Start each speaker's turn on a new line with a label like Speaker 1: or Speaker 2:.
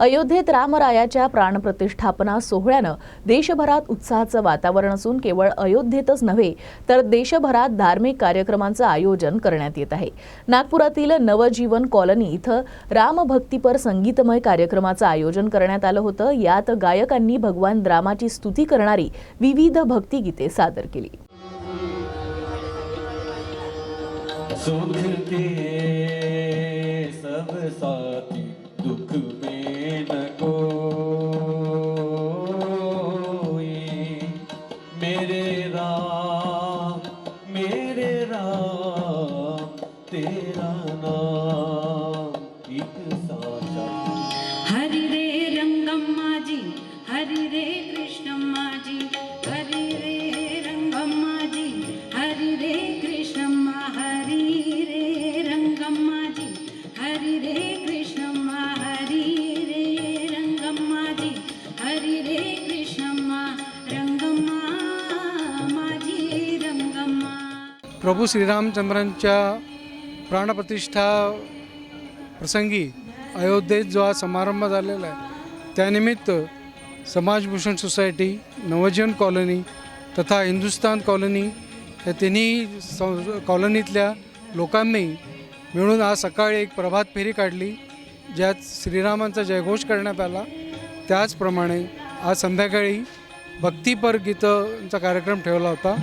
Speaker 1: अयोध्येत रामरायाच्या प्राणप्रतिष्ठापना सोहळ्यानं देशभरात उत्साहाचं वातावरण असून केवळ अयोध्येतच नव्हे तर देशभरात धार्मिक कार्यक्रमांचं आयोजन करण्यात येत आहे. नागपुरातील नवजीवन कॉलनी इथं रामभक्तीपर संगीतमय कार्यक्रमाचं आयोजन करण्यात आलं होतं. यात गायकांनी भगवान रामाची स्तुती करणारी विविध भक्तिगीते सादर केली.
Speaker 2: सब साथी
Speaker 3: हरि रे रंगम्माजी हरि रे कृष्णम्माजी
Speaker 4: प्रभू श्रीरामचंद्रांच्या प्राणप्रतिष्ठा प्रसंगी अयोध्येत जो आज समारंभ झालेला आहे त्यानिमित्त समाजभूषण सोसायटी नवजीवन कॉलनी तथा हिंदुस्तान कॉलनी या तिन्ही सं कॉलनीतल्या लोकांनी मिळून आज सकाळी एक प्रभात फेरी काढली ज्यात श्रीरामांचा जयघोष करण्यात आला. त्याचप्रमाणे आज संध्याकाळी भक्तीपर गीतांचा कार्यक्रम ठेवला होता.